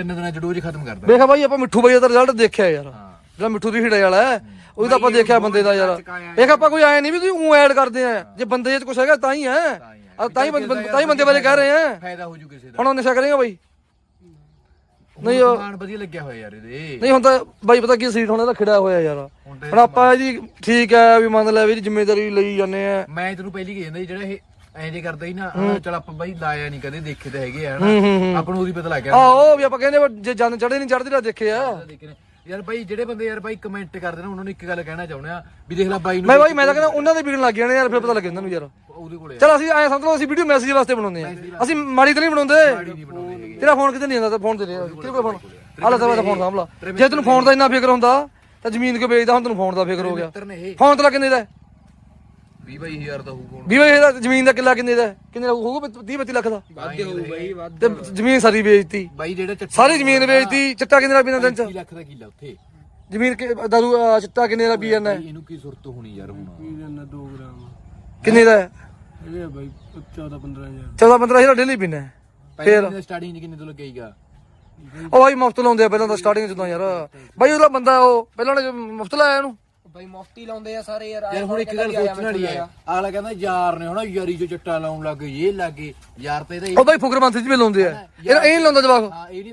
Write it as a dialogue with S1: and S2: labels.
S1: ਤਿੰਨ ਦਿਨਾਂ ਚ ਡੋਜ਼ ਖਤਮ ਕਰਦਾ।
S2: ਵੇਖਾ ਬਾਈ ਆਪਾਂ ਮਿੱਠੂ ਬਾਈ ਦਾ ਰਿਜ਼ਲਟ ਦੇਖਿਆ ਯਾਰ। ਜਿਹੜਾ ਮਿੱਠੂ ਦੀ ਹੀੜੇ ਵਾਲਾ ਹੈ ਉਹਦਾ ਤਾਂ ਆਪਾਂ ਦੇਖਿਆ ਬੰਦੇ ਦਾ ਯਾਰ। ਇਹ ਆਪਾਂ ਕੋਈ ਆਏ ਨਹੀਂ ਵੀ ਤੁਸੀਂ ਉਹ ਐਡ ਕਰਦੇ ਆ। ਜੇ ਬੰਦੇ 'ਚ ਕੁਛ ਹੈਗਾ ਤਾਂ ਹੀ ਹੈ। ਤਾਂ ਹੀ ਬੰਦੇ ਤਾਂ ਹੀ ਬੰਦੇ ਬਾਰੇ ਕਹਿ ਰਹੇ ਆ।
S1: ਫਾਇਦਾ ਹੋ ਜੂ ਕਿਸੇ ਦਾ।
S2: ਹੁਣ ਉਹ ਨਸ਼ਾ ਕਰੇਗਾ ਬਾਈ।
S1: ਨਹੀਂ
S2: ਉਹ-
S1: ਸਮਾਨ ਵਧੀਆ ਲੱਗਿਆ ਹੋਇਆ ਯਾਰ ਇਹਦੇ।
S2: ਨਹੀਂ ਹੁਣ ਤਾਂ ਬਾਈ ਪਤਾ ਕੀ ਸੀਟ ਹੁਣ ਇਹਦਾ ਖਿੜਾ ਹੋਇਆ ਯਾਰ। ਹੁਣ ਆਪਾਂ ਜੀ ਠੀਕ ਹੈ ਵੀ ਮੰਨ ਲੈ ਵੀ ਜ਼ਿੰਮੇਵਾਰੀ ਲਈ ਜਾਂਦੇ ਆ।
S1: ਮੈਂ ਤੈਨੂੰ ਪਹਿਲੀ ਕਹੀ ਜਾਂਦਾ ਜਿਹੜਾ ਇਹ ਐਂ ਜੇ ਕਰਦਾ ਹੀ। ਨਾ ਚਲ ਆਪਾਂ ਬਾਈ ਲਾਇਆ ਨਹੀਂ ਕਦੇ ਦੇਖੇ ਤਾਂ ਹੈਗੇ ਆ ਹਨਾ? ਆਪਾਂ ਨੂੰ ਉਹਦੀ ਪਤਾ ਲੱਗ ਗਿਆ।
S2: ਆਹੋ ਵੀ ਆਪਾਂ ਕਹਿੰਦੇ ਵੀ ਜੇ ਜਨ ਚੜੇ ਨਹੀਂ ਚੜਦੇ ਤਾਂ ਦੇਖੇ ਆ।
S1: ਦੇਖੇ ਨੇ। ਯਾਰ ਬਾਈ ਜਿਹੜੇ ਬੰਦੇ ਯਾਰ ਬਾਈ ਕਮੈਂਟ ਕਰਦੇ ਨੇ ਉਹਨਾਂ ਨੂੰ ਇੱਕ ਗੱਲ ਕਹਿਣਾ ਚਾਹੁੰਦੇ ਆ ਵੀ ਦੇਖ ਲੈ ਬਾਈ ਨੂੰ
S2: ਮੈਂ ਬਾਈ ਮੈਂ ਤਾਂ ਕਹਿੰਦਾ ਉਹਨਾਂ ਦੇ ਵਿਕਣ ਲੱਗ ਜਾਣੇ ਯਾਰ ਫਿਰ ਪਤਾ ਲੱਗ ਜਾਂਦਾ ਨੂੰ ਯਾਰ।
S1: ਉਹਦੇ ਕੋਲੇ
S2: ਚਲ ਅਸੀਂ ਐ ਸਮਝ ਲਓ ਅਸੀਂ ਵੀਡੀਓ ਮੈਸੇਜ ਵਾਸਤੇ ਬਣਾਉਂਦੇ ਆ। ਅਸੀਂ ਮਾੜੀ ਤਾਂ ਨਹੀਂ ਬਣਾਉਂਦੇ।
S1: ਨਹੀਂ ਬਣਾਉਂਦੇ ਹੈਗੇ।
S2: ਤੇਰਾ ਫੋਨ ਕਿਤੇ ਨਹੀਂ ਤਾਂ ਫੋਨ ਦੇ ਦੇ। ਕਿਹਦੇ ਕੋਲ ਫੋਨ ਆਲਾ ਤਾਂ ਫੋਨ ਸਾਂਭ ਲਾ। ਜੇ ਤੈਨੂੰ ਫੋਨ ਦਾ ਇੰਨਾ ਫਿਕਰ ਹੁੰਦਾ ਤਾਂ ਜ਼ਮੀਨ ਕਿਉਂ ਵੇਚਦਾ ਹੁਣ ਤੈਨੂੰ ਫੋਨ ਦਾ ਫਿਕਰ ਹੋ ਗਿਆ।
S1: ਮਿੱਤਰ ਨੇ ਇਹ।
S2: ਫੋਨ ਤੇ ਕਿੰਨੇ ਦਾ ਹੈ?
S1: 20 ਬਾਈ ਹਜ਼ਾਰ ਦਾ ਹੋਊਗਾ
S2: ਵੀਹ ਵੇ ਦਾ ਜ਼ਮੀਨ ਦਾ ਕਿੱਲਾ ਕਿੰਨੇ ਦਾ? ਹੈ? ਕਿੰਨੇ ਦਾ ਹੋਊਗਾ? 30 32 ਲੱਖ ਦਾ।
S1: ਵੱਧ ਹੋਊ ਬਾਈ
S2: ਤੇ ਜ਼ਮੀਨ ਸਾਰੀ ਵੇਚਤੀ।
S1: ਬਾਈ ਜਿਹੜਾ ਚੱਟਾ
S2: ਸਾਰੀ ਜ਼ਮੀਨ ਵੇਚਤੀ। ਚਿੱਟਾ ਕਿੰਨੇ ਦਾ ਪੀਣਾ ਦਿਨ ਚ?
S1: 30 ਲੱਖ ਦਾ ਕਿੱਲਾ ਉੱਥੇ।
S2: ਜ਼ਮੀਨ ਕਿ ਦਾਰੂ ਅਹ, ਚਿੱਟਾ ਕਿੰਨੇ ਦਾ ਜਾਂਦਾ? ਹੈ?
S1: ਇਹਨੂੰ ਕੀ ਸੁਰਤ ਹੋਣੀ ਯਾਰ ਹੁਣ?
S3: ਇਹਨਾਂ 2 ਗ੍ਰਾਮ।
S2: ਕਿੰਨੇ ਦਾ?
S3: ਇਹ ਬਾਈ 14 15000
S2: 14 15 ਹਜ਼ਾਰ ਡੇਲੀ ਪੀਣਾ ਹੈ।
S1: ਪਹਿਲਾਂ ਸਟਾਰਟਿੰਗ ਕਿੰਨੇ ਤੋਂ ਲੱਗੇਗਾ?
S2: ਉਹ ਬਾਈ ਮੁਫਤ ਲਾਉਂਦੇ ਆ ਪਹਿਲਾਂ ਤਾਂ ਸਟਾਰਟਿੰਗ ਚ ਤਾਂ ਯਾਰ। ਬਾਈ ਉਹਦਾ ਬੰਦਾ ਉਹ ਪਹਿਲਾਂ ਉਹਨੇ ਮੁਫਤ ਲਾਇਆ ਇਹਨੂੰ।
S4: ਬਾਈ ਮੁਫਤੀ ਲਾਉਂਦੇ ਆ ਸਾਰੇ ਯਾਰ
S1: ਯਾਰ ਹੁਣ ਇੱਕ ਗੱਲ ਸੋਚਣ ਵਾਲੀ ਹੈ। ਅਗਲਾ ਕਹਿੰਦਾ ਯਾਰ ਨੇ ਹਨਾ ਯਾਰੀ ਚ ਚੱਟਾ ਲਾਉਣ ਲੱਗ ਗਏ ਇਹ ਲੱਗੇ ਯਾਰ ਤੇ ਇਹਦਾ
S2: ਉਹ ਬਾਈ ਫੁਕਰ ਮੰਥ ਚ ਵੀ ਲਾਉਂਦੇ ਆ। ਇਹ ਇਹ ਲਾਉਂਦਾ ਜਵਾਕ।
S1: ਹਾਂ ਇਹ